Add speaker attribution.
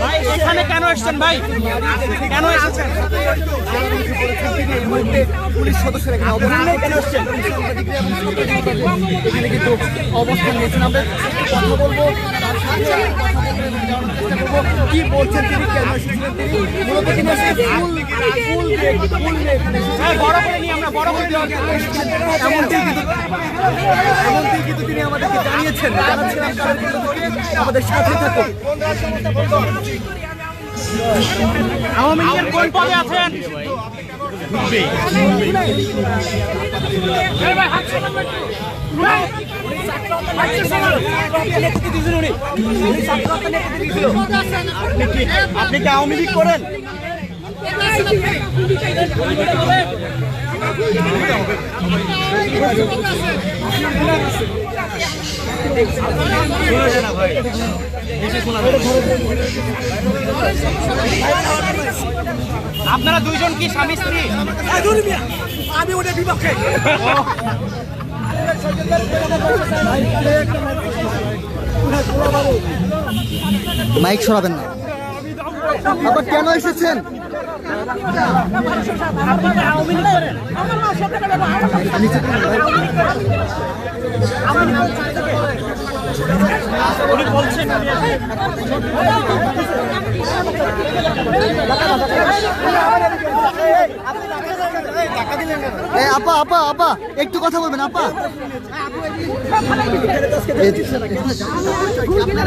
Speaker 1: ভাই এখানে কেন এসছেন ভাই? কেন এসেছেন?
Speaker 2: পুলিশ সদস্যরা এখানে অবস্থান কেন এসছেন এখানে কিন্তু অবস্থান নিয়েছেন। আমরা কথা বলব তার সাথে কথা কি বলছেন তিনি? কেন এসেছিলেন তিনি? মূলত তিনি।
Speaker 1: ভাই বড় করে নিয়ে আমরা বড় করে।
Speaker 2: এমনটি কিন্তু এমনটি কিন্তু তিনি আমাদেরকে জানিয়েছেন? জানাচ্ছিলাম কিন্তু আমাদের সাথে থাকুন।
Speaker 1: আওয়ামী লীগের কোন পদে আছেন? আপনি কি আওয়ামী লীগ করেন আপনারা দুইজন কি স্বামী স্ত্রী?
Speaker 2: আমি ওদের বিপক্ষে। মাইক সরাবেন না। আবার কেন এসেছেন?
Speaker 1: উনি বলছেন
Speaker 2: এ আপা আপা আপা একটু কথা বলবেন আপা